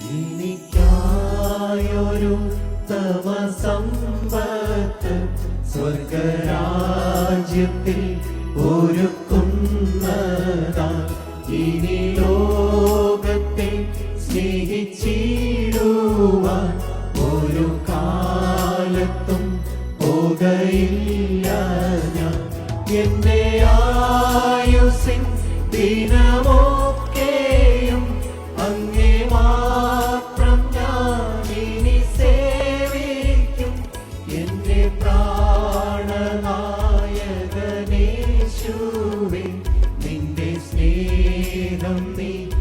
എനിക്കായൊരു തവ സമ്പത്ത് സ്വർഗരാജ്യത്തിൽ ഒരുക്കുന്നതാ. ഇനി ലോകത്തെ സ്നേഹിച്ചിടുവാൻ ഒരു കാലത്തും പോകയില്ല ഞാൻ. എന്നെ ആയുസിൻ ദിനമോ lonely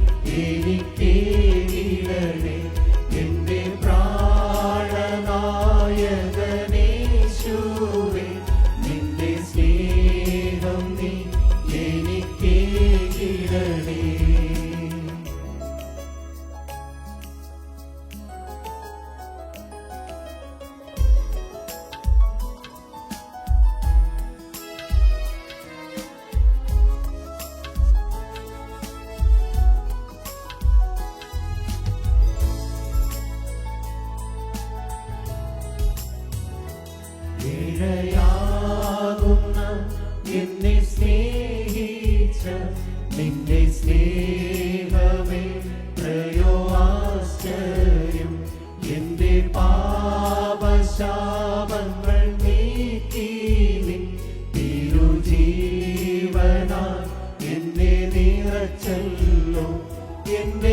in me.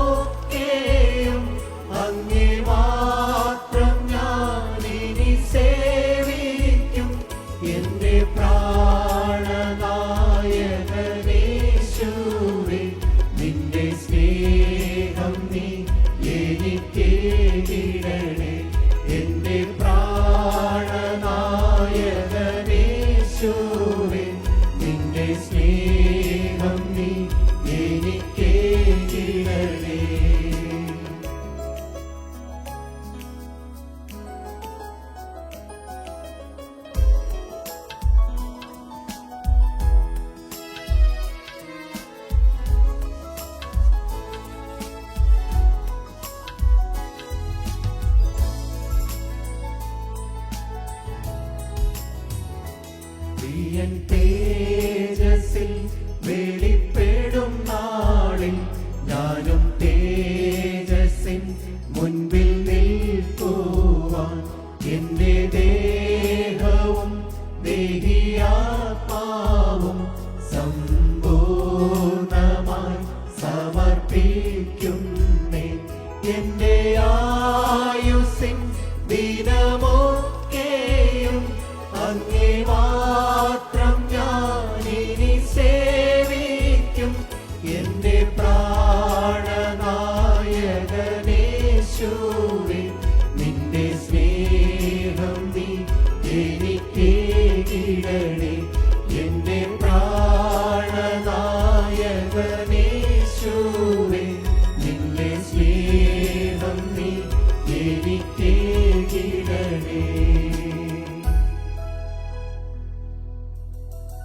നിന്റെ സ്നേഹം നീ എനിക്ക് കിടണേ എന്റെ ദേഹവും ദേഹിയാത്മാവും സമ്പൂർണമായി സമർപ്പിക്കുന്നേ. എന്റെ ആയുസിൻ ദിനമോ You.